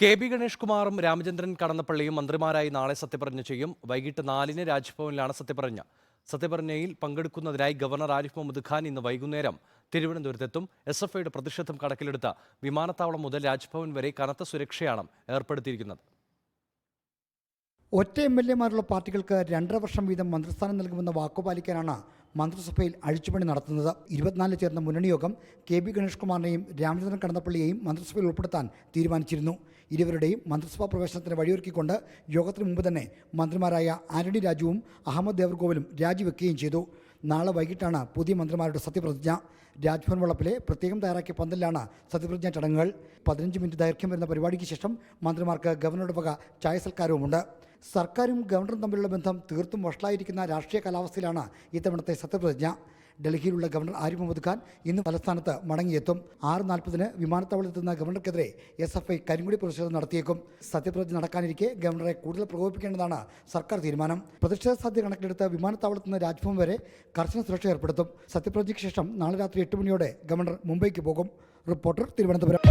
K B Ganesh കുമാറും രാമചന്ദ്രൻ കടന്നപ്പള്ളിയും മന്ത്രിമാരായി നാളെ സത്യപ്രതിജ്ഞ ചെയ്യും. വൈകിട്ട് നാലിന് രാജ്ഭവനിലാണ് സത്യപ്രതിജ്ഞ. സത്യപ്രതിജ്ഞയിൽ പങ്കെടുക്കുന്നതിനായി ഗവർണർ ആരിഫ് മുഹമ്മദ് ഖാൻ ഇന്ന് വൈകുന്നേരം തിരുവനന്തപുരത്തെത്തും. എസ് എഫ് ഐയുടെ പ്രതിഷേധം കണക്കിലെടുത്ത വിമാനത്താവളം മുതൽ രാജ്ഭവൻ വരെ കനത്ത സുരക്ഷയാണ് ഏർപ്പെടുത്തിയിരിക്കുന്നത്. ഒറ്റ എം എൽ എമാരുള്ള പാർട്ടികൾക്ക് രണ്ടര വർഷം വീതം മന്ത്രിസ്ഥാനം നൽകുമെന്ന വാക്കുപാലിക്കാനാണ് മന്ത്രിസഭയിൽ അഴിച്ചുപണി നടത്തുന്നത്. ഇരുപത്തിനാലിൽ ചേർന്ന മുന്നണി യോഗം കെ ബി ഗണേഷ് കുമാറിനെയും രാമചന്ദ്രൻ കടന്നപ്പള്ളിയെയും മന്ത്രിസഭയിൽ ഉൾപ്പെടുത്താൻ തീരുമാനിച്ചിരുന്നു. ഇരുവരുടെയും മന്ത്രിസഭാ പ്രവേശനത്തിന് വഴിയൊരുക്കിക്കൊണ്ട് യോഗത്തിന് മുമ്പ് തന്നെ മന്ത്രിമാരായ ആന്റണി രാജുവും അഹമ്മദ് ദേവർകോവിലും രാജിവെക്കുകയും ചെയ്തു. നാളെ വൈകിട്ടാണ് പുതിയ മന്ത്രിമാരുടെ സത്യപ്രതിജ്ഞ. രാജ്ഭവൻ വളപ്പിലെ പ്രത്യേകം തയ്യാറാക്കിയ പന്തലിലാണ് സത്യപ്രതിജ്ഞാ ചടങ്ങുകൾ. പതിനഞ്ച് മിനിറ്റ് ദൈർഘ്യം വരുന്ന പരിപാടിക്ക് ശേഷം മന്ത്രിമാർക്ക് ഗവർണറുടെ വക ചായ സൽക്കാരവുമുണ്ട്. സർക്കാരും ഗവർണറും തമ്മിലുള്ള ബന്ധം തീർത്തും വഷളായിരിക്കുന്ന രാഷ്ട്രീയ കാലാവസ്ഥയിലാണ് ഇത്തവണത്തെ സത്യപ്രതിജ്ഞ. ഡൽഹിയിലുള്ള ഗവർണർ ആരിഫ് മുഹമ്മദ് ഖാൻ ഇന്ന് തലസ്ഥാനത്ത് മടങ്ങിയെത്തും. ആറ് നാൽപ്പതിന് വിമാനത്താവളത്തെത്തുന്ന ഗവർണർക്കെതിരെ എസ് എഫ് ഐ കരിങ്കുടി പ്രതിഷേധം നടത്തിയേക്കും. സത്യപ്രതിജ്ഞ നടക്കാനിരിക്കെ ഗവർണറെ കൂടുതൽ പ്രകോപിപ്പിക്കേണ്ടതാണ് സർക്കാർ തീരുമാനം. പ്രതിഷേധ സാധ്യത കണക്കിലെടുത്ത് വിമാനത്താവളത്തിൽ നിന്ന് രാജ്ഭവൻ വരെ കർശന സുരക്ഷ ഏർപ്പെടുത്തും. സത്യപ്രതിജ്ഞയ്ക്ക് ശേഷം നാളെ രാത്രി എട്ട് മണിയോടെ ഗവർണർ മുംബൈക്ക് പോകും. റിപ്പോർട്ടർ തിരുവനന്തപുരം.